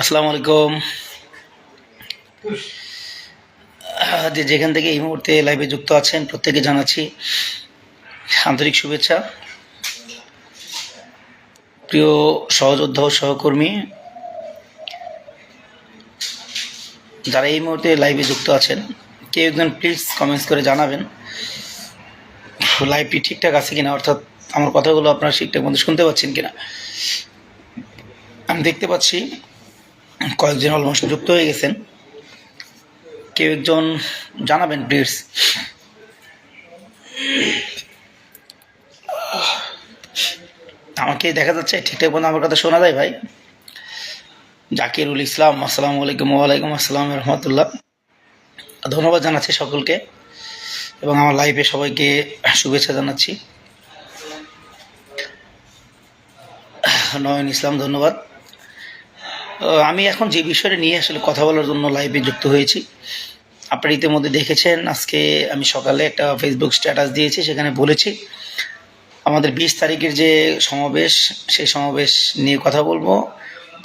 আসসালামু আলাইকুম যে যেখান থেকে এই মুহূর্তে লাইভে যুক্ত আছেন, প্রত্যেকে জানাচ্ছি আন্তরিক শুভেচ্ছা। প্রিয় সহযোদ্ধা ও সহকর্মী, যারা এই মুহূর্তে লাইভে যুক্ত আছেন, কেউ একজন প্লিজ কমেন্টস করে জানাবেন। লাইভটি ঠিকঠাক আছে কিনা, অর্থাৎ আমার কথাগুলো আপনারা ঠিকঠাক মতো শুনতে পাচ্ছেন কিনা। আমি দেখতে পাচ্ছি কয়েকজন অলমোস্ট যুক্ত হয়ে গেছেন। কেউ একজন জানাবেন প্লিজ আমাকে দেখা যাচ্ছে ঠিকঠাক মতো আমার কথা শোনা যায় ভাই। জাকিরুল ইসলাম, আসসালামু আলাইকুম, ওয়ালাইকুম আসসালাম, রহমতুল্লাহ। ধন্যবাদ জানাচ্ছি সকলকে এবং আমার লাইফে সবাইকে শুভেচ্ছা জানাচ্ছি। নয়ন ইসলাম, ধন্যবাদ। আমি এখন যে বিষয়টা নিয়ে আসলে কথা বলার জন্য লাইভে যুক্ত হয়েছি, আপনারা ইতিমধ্যে দেখেছেন, আজকে আমি সকালে একটা ফেসবুক স্ট্যাটাস দিয়েছি, সেখানে বলেছি, আমাদের বিশ তারিখের যে সমাবেশ, সেই সমাবেশ নিয়ে কথা বলব।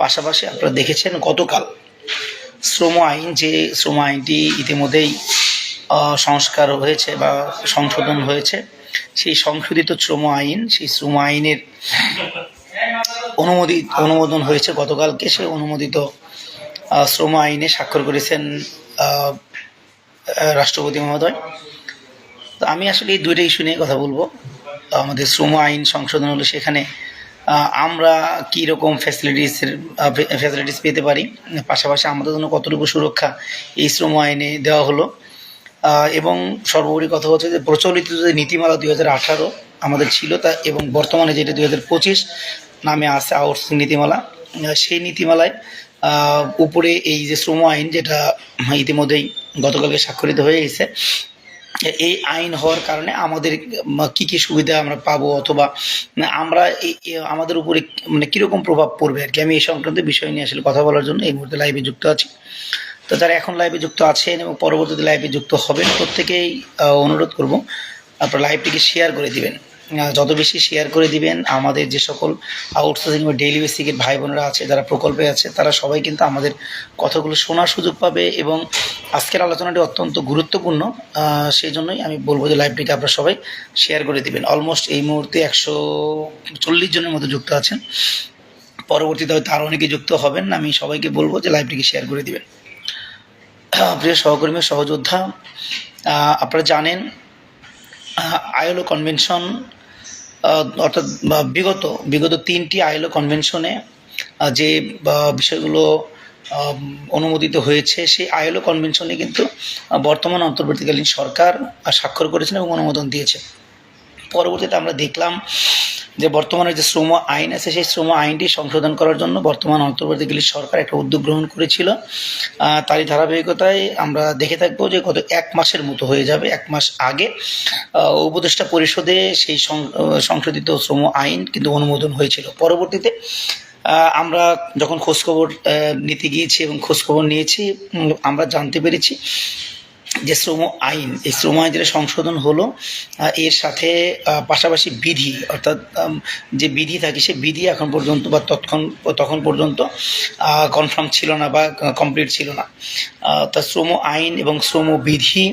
পাশাপাশি আপনারা দেখেছেন গতকাল শ্রম আইন, যে শ্রম আইনটি ইতিমধ্যেই সংস্কার হয়েছে বা সংশোধন হয়েছে, সেই সংশোধিত শ্রম আইন, সেই শ্রম আইনের অনুমোদিত, অনুমোদন হয়েছে। গতকালকে সে অনুমোদিত শ্রম আইনে স্বাক্ষর করেছেন রাষ্ট্রপতি মহোদয়। তো আমি আসলে এই দুইটা ইস্যু নিয়ে কথা বলব। আমাদের শ্রম আইন সংশোধন হলো সেখানে আমরা কী রকম ফ্যাসিলিটিসের ফ্যাসিলিটিস পেতে পারি? পাশাপাশি আমাদের জন্য কতটুকু সুরক্ষা এই শ্রম আইনে দেওয়া হলো? এবং সর্বোপরি কথা হচ্ছে যে, প্রচলিত যে নীতিমালা দুই হাজার আঠারো আমাদের ছিল তা, এবং বর্তমানে যেটা দুই হাজার পঁচিশ নামে আছে আউটসোর্সিং নীতিমালা। সেই নীতিমালায় উপরে এই যে শ্রম আইন যেটা ইতিমধ্যেই গতকালকে স্বাক্ষরিত হয়ে গেছে, এই আইন হওয়ার কারণে আমাদের কি কি সুবিধা আমরা পাবো অথবা আমরা আমাদের উপরে মানে কীরকম প্রভাব পড়বে আর কি? আমি এই সংক্রান্ত বিষয় নিয়ে আসলে কথা বলার জন্য এই মুহূর্তে লাইভে যুক্ত আছি। তো যারা এখন লাইভে যুক্ত আছেন এবং পরবর্তীতে লাইভে যুক্ত হবেন, প্রত্যেকেই অনুরোধ করব আপনার লাইভটিকে শেয়ার করে দিবেন। যত বেশি শেয়ার করে দিবেন, আমাদের যে সকল আউটসোর্সিং বা ডেইলি বেসিকের ভাই বোনেরা আছে, যারা প্রকল্পে আছে, তারা সবাই কিন্তু আমাদের কথাগুলো শোনার সুযোগ পাবে এবং আজকের আলোচনাটি অত্যন্ত গুরুত্বপূর্ণ। সেই জন্যই আমি বলব যে লাইভটিকে আপনারা সবাই শেয়ার করে দিবেন। অলমোস্ট এই মুহূর্তে একশো চল্লিশ জনের মতো যুক্ত আছেন। পরবর্তীতে হয়তো আরও অনেকে যুক্ত হবেন। আমি সবাইকে বলব যে লাইভটিকে শেয়ার করে দিবেন। প্রিয় সহকর্মী, সহযোদ্ধা আপনারা জানেন আইএলও কনভেনশন অর্থাৎ বিগত বিগত তিনটি আইএলও কনভেনশনে যে বিষয়গুলো অনুমোদিত হয়েছে, সেই আইএলও কনভেনশনে কিন্তু বর্তমান অন্তর্বর্তীকালীন সরকার স্বাক্ষর করেছেন এবং অনুমোদন দিয়েছে পরবর্তীতে আমরা দেখলাম যে বর্তমানে যে শ্রম আইন আছে, সেই শ্রম আইনটি সংশোধন করার জন্য বর্তমান অন্তর্বর্তীকালীন সরকার একটা উদ্যোগ গ্রহণ করেছিল। তারই ধারাবাহিকতায় আমরা দেখে থাকব যে গত এক মাসের মতো হয়ে যাবে, এক মাস আগে। উপদেষ্টা পরিষদে সেই সংশোধিত শ্রম আইন কিন্তু অনুমোদন হয়েছিল। পরবর্তীতে আমরা যখন খোঁজখবর নিতে গিয়েছি এবং খোঁজখবর নিয়েছি আমরা জানতে পেরেছি যে শ্রম আইন, এই শ্রম আইন যেটা সংশোধন হলো এর সাথে পাশাপাশি বিধি, অর্থাৎ যে বিধি থাকে, সে বিধি এখন পর্যন্ত বা তৎক্ষণ, তখন পর্যন্ত কনফার্ম ছিল না বা কমপ্লিট ছিল না। তা শ্রম আইন এবং শ্রম বিধি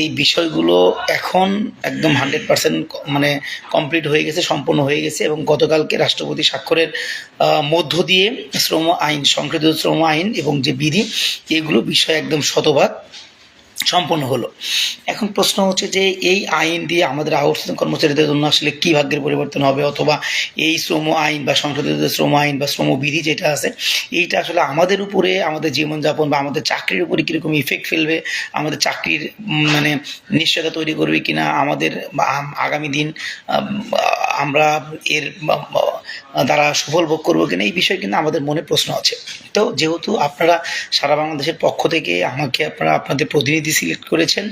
এই বিষয়গুলো এখন একদম হান্ড্রেড পার্সেন্ট মানে কমপ্লিট হয়ে গেছে সম্পূর্ণ হয়ে গেছে এবং গতকালকে রাষ্ট্রপতি স্বাক্ষরের মধ্য দিয়ে শ্রম আইন, সংশোধিত শ্রম আইন এবং যে বিধি, এগুলো বিষয় একদম শতভাগ সম্পন্ন হলো। এখন প্রশ্ন হচ্ছে যে এই আইন দিয়ে আমাদের আউটসোর্সিং কর্মচারীদের জন্য আসলে কী ভাগ্যের পরিবর্তন হবে অথবা এই শ্রম আইন বা সংশোধিত শ্রম আইন বা শ্রমবিধি যেটা আছে, এইটা আসলে আমাদের উপরে, আমাদের জীবনযাপন বা আমাদের চাকরির উপরে কীরকম ইফেক্ট ফেলবে, আমাদের চাকরির মানে নিশ্চয়তা তৈরি করবে কি না আমাদের আগামী দিন আমরা এর দ্বারা সুফল ভোগ করব কিনা, এই বিষয়ে কিন্তু আমাদের মনে প্রশ্ন আছে। তো যেহেতু আপনারা সারা বাংলাদেশের পক্ষ থেকে আমাকে আপনারা, আপনাদের প্রতিনিধি সিলেক্ট করেছেন।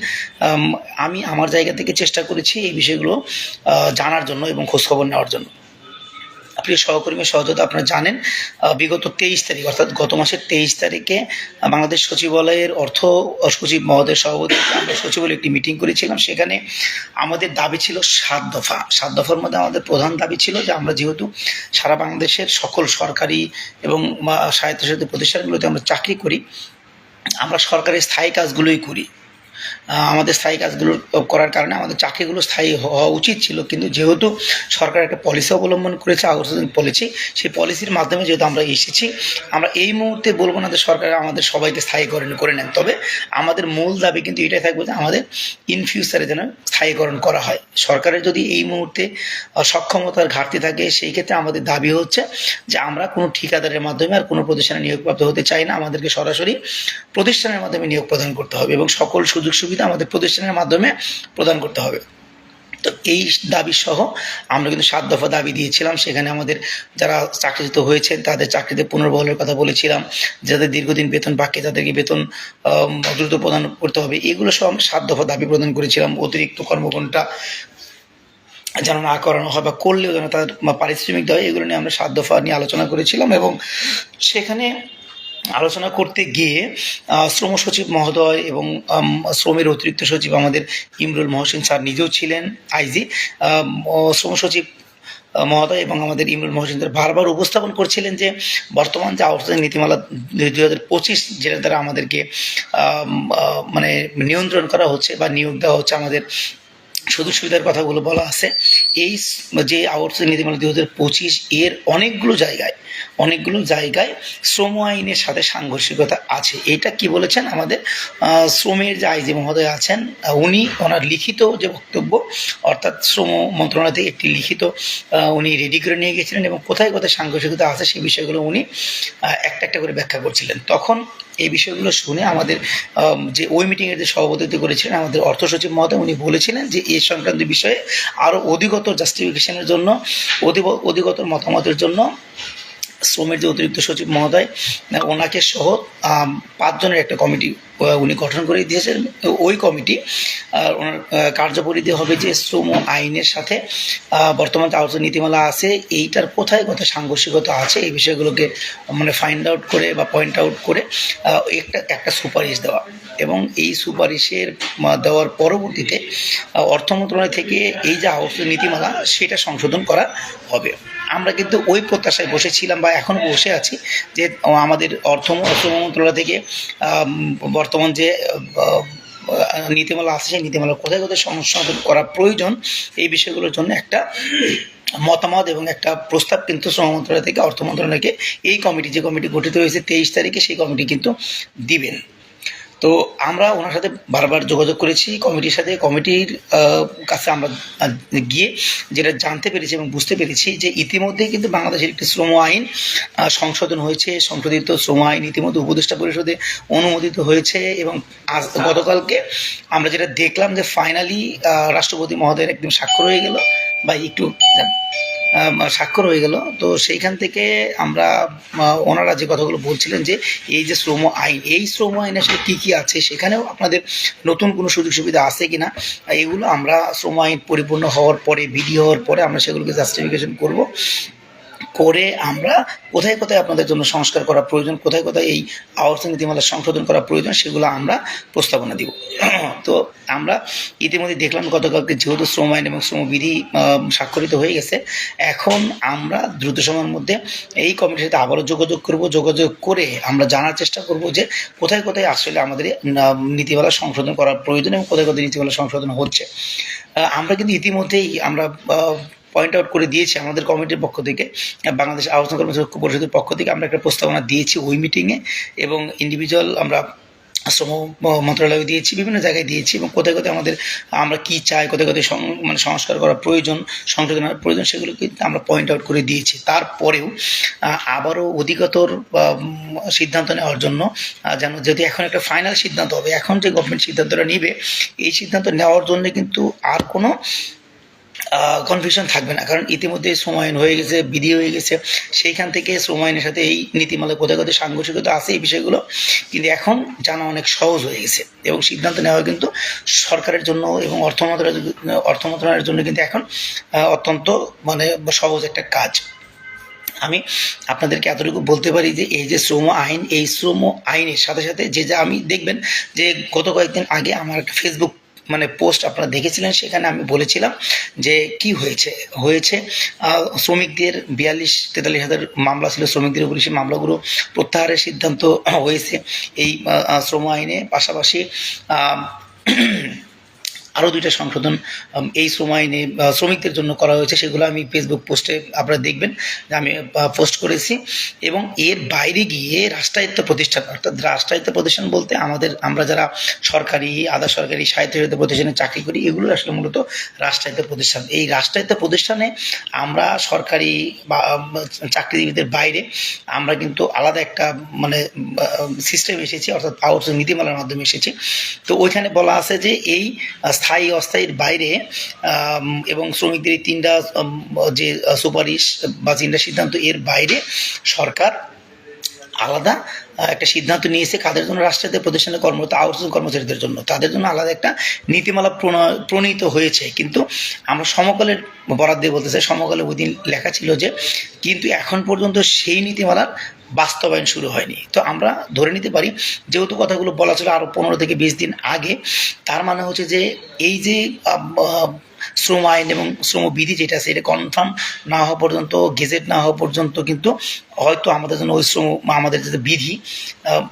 আমি আমার জায়গা থেকে চেষ্টা করেছি এই বিষয়গুলো জানার জন্য এবং খোঁজখবর নেওয়ার জন্য। প্রিয় সহকর্মী সহযোদ্ধা আপনারা জানেন বিগত তেইশ তারিখ, অর্থাৎ গত মাসের তেইশ তারিখে বাংলাদেশ সচিবালয়ের অর্থ, সচিব মহোদয় সভাপতি, আমরা সচিবালয়ে একটি মিটিং করেছিলাম, সেখানে আমাদের দাবি ছিল সাত দফা। সাত দফার মধ্যে আমাদের প্রধান দাবি ছিল যে আমরা যেহেতু সারা বাংলাদেশের সকল সরকারি এবং স্বায়ত্তশাসিত প্রতিষ্ঠানগুলোতে আমরা চাকরি করি আমরা সরকারি স্থায়ী কাজগুলোই করি। আমাদের স্থায়ী কাজগুলো করার কারণে আমাদের চাকরিগুলো স্থায়ী হওয়া উচিত ছিল। কিন্তু যেহেতু সরকার একটা পলিসি অবলম্বন করেছে, আউটসোর্সিং পলিসি সেই পলিসির মাধ্যমে যেহেতু আমরা এসেছি, আমরা এই মুহূর্তে বলব না যে সরকার আমাদের সবাইকে স্থায়ী করে করে নেন। তবে আমাদের মূল দাবি কিন্তু এটাই থাকবে যে আমাদের ইন ফিউচারে যেন স্থায়ীকরণ করা হয়। সরকারের যদি এই মুহূর্তে সক্ষমতার ঘাটতি থাকে, সেই ক্ষেত্রে আমাদের দাবি হচ্ছে যে আমরা কোনো ঠিকাদারের মাধ্যমে আর কোনো প্রতিষ্ঠানে নিয়োগপ্রাপ্ত হতে চাই না। আমাদেরকে সরাসরি প্রতিষ্ঠানের মাধ্যমে নিয়োগ প্রদান করতে হবে এবং সকল সুযোগ সুবিধা আমাদের প্রতিষ্ঠানের মাধ্যমে প্রদান করতে হবে। তো এই দাবি সহ আমরা কিন্তু সাত দফা দাবি দিয়েছিলাম। সেখানে আমাদের যারা চাকরিচ্যুত হয়েছেন, তাদের চাকরিতে পুনর্বহলের কথা বলেছিলাম। যাদের দীর্ঘদিন বেতন বাকি, তাদেরকে বেতন দ্রুত প্রদান করতে হবে। এগুলো সহ আমরা সাত দফা দাবি প্রদান করেছিলাম। অতিরিক্ত কর্মঘণ্টা যেন না করানো হয় বা করলেও যেন তাদের পারিশ্রমিক দেওয়া এগুলো নিয়ে আমরা সাত দফা নিয়ে আলোচনা করেছিলাম এবং সেখানে আলোচনা করতে গিয়ে শ্রম সচিব মহোদয় এবং শ্রমের অতিরিক্ত সচিব আমাদের ইমরুল মহসিন স্যার নিজেও ছিলেন, আইজি। শ্রম সচিব মহোদয় এবং আমাদের ইমরুল মহসিন স্যার বারবার উপস্থাপন করছিলেন যে, বর্তমান যে আউটসোর্সিং নীতিমালা দুই হাজার পঁচিশ, যেটার দ্বারা আমাদেরকে মানে নিয়ন্ত্রণ করা হচ্ছে বা নিয়োগ দেওয়া হচ্ছে আমাদের সুযোগ সুবিধার কথাগুলো বলা আছে। এই যে আউটসোর্সিং নীতিমালা দুই হাজার পঁচিশ এর অনেকগুলো জায়গায় অনেকগুলো জায়গায় শ্রম আইনের সাথে সাংঘর্ষিকতা আছে। এটা কি বলেছেন আমাদের শ্রমের যে আইজি মহোদয় আছেন, উনি ওনার লিখিত যে বক্তব্য, অর্থাৎ শ্রম মন্ত্রণালয় থেকে একটি লিখিত উনি রেডি করে নিয়ে গেছিলেন এবং কোথায় কোথায় সাংঘর্ষিকতা আছে সেই বিষয়গুলো উনি একটা একটা করে ব্যাখ্যা করছিলেন। তখন এই বিষয়গুলো শুনে আমাদের যে ওই মিটিংয়ের যে সভাপতিত্ব করেছিলেন আমাদের অর্থ সচিব মহোদয়, উনি বলেছিলেন যে এই সংক্রান্ত বিষয়ে আরও অধিকতর জাস্টিফিকেশনের জন্য অধিকতর মতামতের জন্য শ্রমের যে অতিরিক্ত সচিব মহোদয় ওনাকে সহ পাঁচজনের একটা কমিটি উনি গঠন করে দিয়েছেন। ওই কমিটি ওনার কার্যপরিধি হবে যে শ্রম আইনের সাথে বর্তমান যে আলোচনা নীতিমালা আছে, এইটার কোথায় কোথায় সাংঘর্ষিকতা আছে, এই বিষয়গুলোকে মানে ফাইন্ড আউট করে বা পয়েন্ট আউট করে একটা একটা সুপারিশ দেওয়া। এবং এই সুপারিশের দেওয়ার পরবর্তীতে অর্থ মন্ত্রণালয় থেকে এই যে আলোচনা নীতিমালা, সেটা সংশোধন করা হবে। আমরা কিন্তু ওই প্রত্যাশায় বসেছিলাম বা এখন বসে আছি যে আমাদের অর্থ অর্থ মন্ত্রণালয় থেকে বর্তমান যে নীতিমালা আছে, সেই নীতিমালা কোথায় কোথায় সংশোধন করা প্রয়োজন, এই বিষয়গুলোর জন্য একটা মতামত এবং একটা প্রস্তাব কিন্তু শ্রম মন্ত্রণালয় থেকে, অর্থ মন্ত্রণালয়কে এই কমিটি, যে কমিটি গঠিত হয়েছে তেইশ তারিখে, সেই কমিটি কিন্তু দিবেন। তো আমরা ওনার সাথে বারবার যোগাযোগ করেছি কমিটির সাথে কমিটির কাছে আমরা গিয়ে যেটা জানতে পেরেছি এবং বুঝতে পেরেছি যে ইতিমধ্যেই কিন্তু বাংলাদেশের একটি শ্রম আইন সংশোধন হয়েছে সংশোধিত শ্রম আইন ইতিমধ্যে উপদেষ্টা পরিষদে অনুমোদিত হয়েছে এবং আজ গতকালকে আমরা যেটা দেখলাম যে ফাইনালি রাষ্ট্রপতি মহোদয়ের একদম স্বাক্ষর হয়ে গেল বা একটু স্বাক্ষর হয়ে গেল। তো সেইখান থেকে আমরা ওনারা যে কথাগুলো বলছিলেন যে এই যে শ্রম আইন, এই শ্রম আইনে আসলে কী কী আছে, সেখানেও আপনাদের নতুন কোনো সুযোগ সুবিধা আছে কি না এগুলো আমরা শ্রম আইন পরিপূর্ণ হওয়ার পরে, বিডি হওয়ার পরে আমরা সেগুলোকে জাস্টিফিকেশন করব। করে আমরা কোথায় কোথায় আপনাদের জন্য সংস্কার করা প্রয়োজন, কোথায় কোথায় এই আওয়ার্সিং নীতিমালা সংশোধন করা প্রয়োজন সেগুলো আমরা প্রস্তাবনা দিব। তো আমরা ইতিমধ্যে দেখলাম গতকালকে যেহেতু শ্রম আইন এবং শ্রমবিধি স্বাক্ষরিত হয়ে গেছে, এখন আমরা দ্রুত সময়ের মধ্যে এই কমিটির সাথে আবারও যোগাযোগ করব, যোগাযোগ করে আমরা জানার চেষ্টা করব যে কোথায় কোথায় আসলে আমাদের নীতিমালা সংশোধন করার প্রয়োজন এবং কোথায় কোথায় নীতিমালা সংশোধন হচ্ছে। আমরা কিন্তু ইতিমধ্যেই আমরা পয়েন্ট আউট করে দিয়েছি আমাদের কমিটির পক্ষ থেকে বাংলাদেশ আলোচনা কর্মচারী ঐক্য পরিষদের পক্ষ থেকে। আমরা একটা প্রস্তাবনা দিয়েছি ওই মিটিংয়ে এবং ইন্ডিভিজুয়াল আমরা শ্রম মন্ত্রণালয়ে দিয়েছি, বিভিন্ন জায়গায় দিয়েছি এবং কোথায় কোথায় আমাদের, আমরা কি চাই, কোথায় কোথায় মানে সংস্কার করা প্রয়োজন সংশোধনের প্রয়োজন, সেগুলো কিন্তু আমরা পয়েন্ট আউট করে দিয়েছি। তারপরেও আবারও অধিকতর সিদ্ধান্ত নেওয়ার জন্য যেন যদি এখন একটা ফাইনাল সিদ্ধান্ত হবে, এখন যে গভর্নমেন্ট সিদ্ধান্তটা নিবে, এই সিদ্ধান্ত নেওয়ার জন্য কিন্তু আর কোনো কনফিউশন থাকবে না। কারণ ইতিমধ্যে শ্রম আইন হয়ে গেছে, বিধি হয়ে গেছে। সেইখান থেকে শ্রম আইনের সাথে এই নীতিমালা কোথায় সাংঘর্ষিকতা আছে এই বিষয়গুলো। কিন্তু এখন জানা অনেক সহজ হয়ে গেছে। এবং সিদ্ধান্ত নেওয়া কিন্তু সরকারের জন্য এবং অর্থ মন্ত্রণালয়ের অর্থ মন্ত্রণালয়ের জন্য কিন্তু এখন অত্যন্ত মানে সহজ একটা কাজ। আমি আপনাদেরকে এতটুকু বলতে পারি যে, এই যে শ্রম আইন, এই শ্রম আইনের সাথে সাথে যে যা আমি দেখবেন যে গত কয়েকদিন আগে আমার একটা ফেসবুক মানে পোস্ট আপনারা দেখেছিলেন, সেখানে আমি বলেছিলাম যে কি হয়েছে। হয়েছে শ্রমিকদের বিয়াল্লিশ, তেতাল্লিশ হাজার মামলা ছিল, শ্রমিকদের উপরে সেই মামলাগুলো প্রত্যাহারের সিদ্ধান্ত হয়েছে। এই শ্রম আইনে পাশাপাশি আরও দুইটা সংশোধন এই শ্রম আইনে শ্রমিকদের জন্য করা হয়েছে, সেগুলো আমি ফেসবুক পোস্টে আপনারা দেখবেন, যে আমি পোস্ট করেছি। এবং এর বাইরে গিয়ে রাষ্ট্রায়ত্ত প্রতিষ্ঠান, অর্থাৎ রাষ্ট্রায়ত্ত প্রতিষ্ঠান বলতে আমাদের, আমরা যারা সরকারি, আধা সরকারি স্বায়ত্তশাসিত প্রতিষ্ঠানে চাকরি করি, এগুলো আসলে মূলত রাষ্ট্রায়ত্ত প্রতিষ্ঠান। এই রাষ্ট্রায়ত্ত প্রতিষ্ঠানে আমরা সরকারি বা চাকরিজীবীদের বাইরে আমরা কিন্তু আলাদা একটা মানে সিস্টেম এসেছি, অর্থাৎ আউটসোর্স নীতিমালার মাধ্যমে এসেছি। তো ওইখানে বলা আছে যে এই স্থায়ী অস্থায়ীর বাইরে এবং শ্রমিকদের এই তিনটা যে সুপারিশ বা তিনটা সিদ্ধান্ত এর বাইরে সরকার আলাদা একটা সিদ্ধান্ত নিয়েছে কাদের জন্য রাষ্ট্রায়ত্ত প্রতিষ্ঠানে কর্মরত আউটসোর্স কর্মচারীদের জন্য। তাদের জন্য আলাদা একটা নীতিমালা প্রণীত হয়েছে। কিন্তু আমরা সমকালের বরাদ্দে বলতে চাই, সমকালে ওই দিন লেখা ছিল যে, কিন্তু এখন পর্যন্ত সেই নীতিমালার বাস্তবায়ন শুরু হয়নি। তো আমরা ধরে নিতে পারি, যেহেতু কথাগুলো বলা ছিল আরও পনেরো থেকে বিশ দিন আগে, তার মানে হচ্ছে যে এই যে শ্রম আইন এবং শ্রমবিধি যেটা এটা কনফার্ম না হওয়া পর্যন্ত গেজেট না হওয়া পর্যন্ত কিন্তু হয়তো আমাদের জন্য ওই শ্রম, আমাদের যে বিধি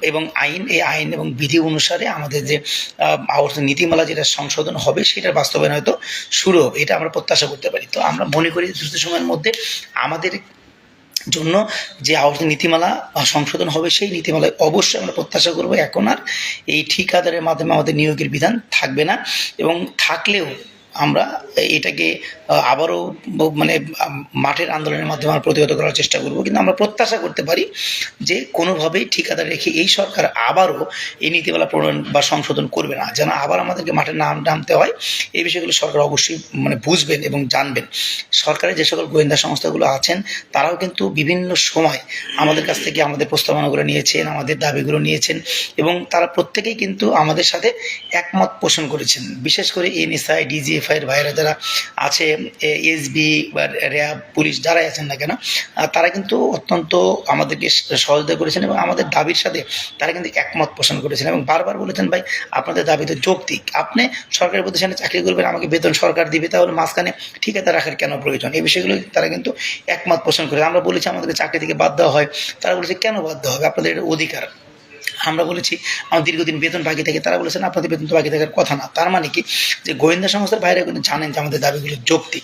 এবং আইন, এই আইন এবং বিধি অনুসারে আমাদের যে আউট নীতিমালা যেটা সংশোধন হবে, সেটার বাস্তবায়ন হয়তো শুরু হবে, এটা আমরা প্রত্যাশা করতে পারি। তো আমরা মনে করি দ্রুত সময়ের মধ্যে আমাদের জন্য যে আওয়াজ নীতিমালা সংশোধন হবে সেই নীতিমালায় অবশ্যই আমরা প্রত্যাশা করব। এখন আর এই ঠিকাদারের মাধ্যমে আমাদের নিয়োগের বিধান থাকবে না এবং থাকলেও আমরা এটাকে আবারও মানে মাঠের আন্দোলনের মাধ্যমে আমরা প্রতিহত করার চেষ্টা করব। কিন্তু আমরা প্রত্যাশা করতে পারি যে কোনোভাবেই ঠিকাদার রেখে এই সরকার আবারও এই নীতিমালা প্রণয়ন বা সংশোধন করবে না, যেন আবার আমাদেরকে মাঠে নাম, নামতে হয়। এই বিষয়গুলো সরকার অবশ্যই মানে বুঝবেন এবং জানবেন। সরকারের যে সকল গোয়েন্দা সংস্থাগুলো আছেন, তারাও কিন্তু বিভিন্ন সময় আমাদের কাছ থেকে আমাদের প্রস্তাবনাগুলো নিয়েছেন, আমাদের দাবিগুলো নিয়েছেন এবং তারা প্রত্যেকেই কিন্তু আমাদের সাথে একমত পোষণ করেছেন। বিশেষ করে এনএসআই ডিজিএফআই এর ভাইরা যারা আছে এসবি বা র্যাব, পুলিশ যারাই আছেন না কেন তারা কিন্তু অত্যন্ত আমাদেরকে সহযোগিতা করেছেন এবং আমাদের দাবির সাথে তারা কিন্তু একমত পোষণ করেছেন এবং বারবার বলেছেন, ভাই, আপনাদের দাবি তো যৌক্তিক। আপনি সরকারি প্রতিষ্ঠানে চাকরি করবেন, আমাকে বেতন সরকার দিবে, তাহলে মাঝখানে ঠিকাদার রাখার কেন প্রয়োজন? এই বিষয়গুলো তারা কিন্তু একমত পোষণ করে আমরা বলেছি, আমাদেরকে চাকরি থেকে বাদ দেওয়া হয়। তারা বলেছে, কেন বাদ দেওয়া হবে? আপনাদের অধিকার। আমরা বলেছি, আমার দীর্ঘদিন বেতন বাকি থাকে, তারা বলেছেন আপনাদের বেতন তো বাকি থাকার কথা না। তার মানে কি? যে গোয়েন্দা সংস্থার বাইরে কিন্তু জানেন যে আমাদের দাবিগুলো যৌক্তিক।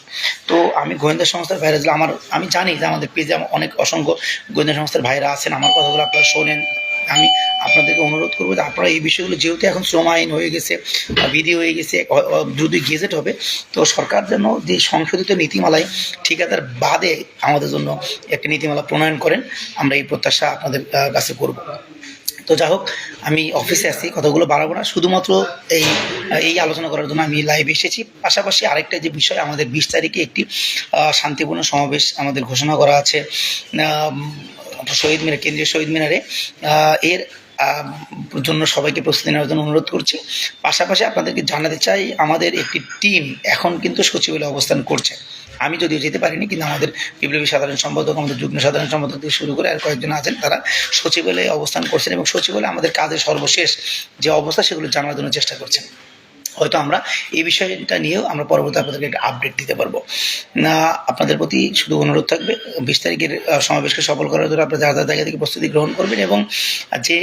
তো আমি গোয়েন্দা সংস্থার বাইরে যে আমার, আমি জানি যে আমাদের পেজে অনেক অসংখ্য গোয়েন্দা সংস্থার ভাইরা আছেন, আমার কথাগুলো আপনারা শোনেন। আমি আপনাদেরকে অনুরোধ করব যে আপনারা এই বিষয়গুলো, যেহেতু এখন শ্রম আইন হয়ে গেছে বিধি হয়ে গেছে যদি গেজেট হবে, তো সরকার যেন যে সংশোধিত নীতিমালায় ঠিকাদার বাদে আমাদের জন্য একটি নীতিমালা প্রণয়ন করেন, আমরা এই প্রত্যাশা আপনাদের কাছে করব। তো যাই হোক, আমি অফিসে আছি, কথাগুলো বাড়াবো না। শুধুমাত্র এই এই আলোচনা করার জন্য আমি লাইভে এসেছি। পাশাপাশি আরেকটা যে বিষয়, আমাদের বিশ তারিখে একটি শান্তিপূর্ণ সমাবেশ আমাদের ঘোষণা করা আছে। শহীদ মিনার, কেন্দ্রীয় শহীদ মিনারে। এর জন্য সবাইকে প্রস্তুতি নেওয়ার জন্য অনুরোধ করছি। পাশাপাশি আপনাদেরকে জানাতে চাই, আমাদের একটি টিম এখন কিন্তু সচিবালয়ে অবস্থান করছে। আমি যদিও যেতে পারিনি, কিন্তু আমাদের বিপ্লবী সাধারণ সম্পাদক, আমাদের যুগ্ম সাধারণ সম্পাদক থেকে শুরু করে আর কয়েকজন আছেন, তারা সচিবালয়ে অবস্থান করছেন এবং সচিবালয়ে আমাদের কাজের সর্বশেষ যে অবস্থা সেগুলো জানার জন্য চেষ্টা করছেন। হয়তো আমরা এই বিষয়টা নিয়েও আমরা পরবর্তী আপনাদেরকে একটা আপডেট দিতে পারব। না, আপনাদের প্রতি শুধু অনুরোধ থাকবে, বিশ তারিখের সমাবেশকে সফল করার জন্য আপনারা যার জায়গা থেকে প্রস্তুতি গ্রহণ করবেন এবং যে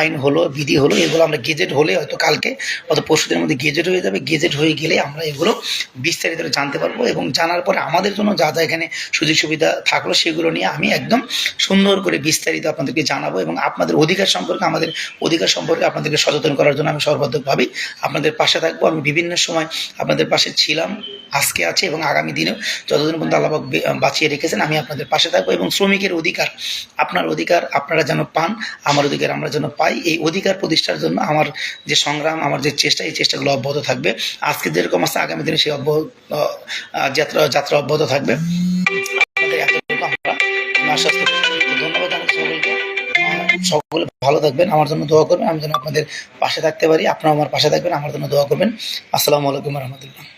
আইন হলো, বিধি হলো, এগুলো আমরা গেজেট হলে হয়তো কালকে অত পরশুদের মধ্যে গেজেট হয়ে যাবে। গেজেট হয়ে গেলে আমরা এগুলো বিস্তারিত জানতে পারব এবং জানার পরে আমাদের জন্য যা যা এখানে সুযোগ সুবিধা থাকল সেগুলো নিয়ে আমি একদম সুন্দর করে বিস্তারিত আপনাদেরকে জানাব এবং আপনাদের অধিকার সম্পর্কে, আমাদের অধিকার সম্পর্কে আপনাদেরকে সচেতন করার জন্য আমি সর্বাত্মকভাবেই আপনাদের পাশে থাকব। আমি বিভিন্ন সময় আপনাদের পাশে ছিলাম। আজকে আছে এবং আগামী দিনেও যতদিন পর্যন্ত আল্লাহবাক বাঁচিয়ে রেখেছেন, আমি আপনাদের পাশে থাকব এবং শ্রমিকের অধিকার, আপনার অধিকার আপনারা যেন পান, আমার অধিকার আমরা যেন পাই। এই অধিকার প্রতিষ্ঠার জন্য আমার যে সংগ্রাম, আমার যে চেষ্টা, এই চেষ্টাগুলো অব্যাহত থাকবে। আজকে যেরকম আছে, আগামী দিনে সেই অব্যাহত যাত্রা যাত্রা অব্যাহত থাকবে। আপনাদের ধন্যবাদ সকলে ভালো থাকবেন, আমার জন্য দোয়া করবেন, আমি যেন আপনাদের পাশে থাকতে পারি আপনারা আমার পাশে থাকবেন, আমার জন্য দোয়া করবেন। আসসালামু আলাইকুম রহমতুল্লাহ।